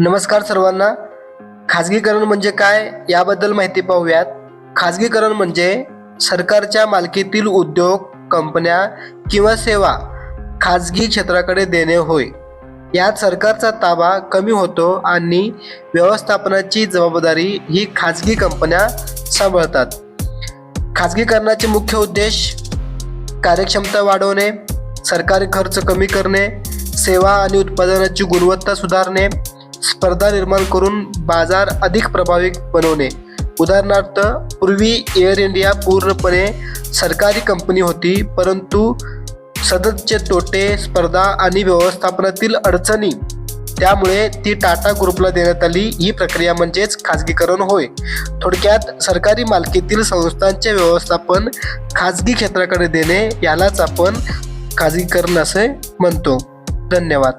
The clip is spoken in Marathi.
नमस्कार सर्वांना. खाजगीकरण म्हणजे काय याबद्दल माहिती पाहूयात. खाजगीकरण म्हणजे सरकारच्या मालकीतील उद्योग कंपन्या किंवा सेवा खाजगी क्षेत्राकडे देणे होय. यात सरकारचा ताबा कमी होतो आणि व्यवस्थापनाची जबाबदारी ही खाजगी कंपन्या सांभाळतात. खाजगीकरणाचे मुख्य उद्देश कार्यक्षमता वाढवणे सरकारी खर्च कमी करणे सेवा आणि उत्पादनाची गुणवत्ता सुधारणे स्पर्धा निर्माण करून बाजार अधिक प्रभावी बनवणे. उदाहरणार्थ पूर्वी एअर इंडिया पूर्णपणे सरकारी कंपनी होती परंतु सततचे तोटे स्पर्धा आणि व्यवस्थापनातील अडचणी त्यामुळे ती टाटा ग्रुपला देण्यात आली. ही प्रक्रिया म्हणजेच खाजगीकरण होय. थोडक्यात सरकारी मालकीतील संस्थांचे व्यवस्थापन खाजगी क्षेत्राकडे देणे यालाच आपण खाजगीकरण असे म्हणतो. धन्यवाद.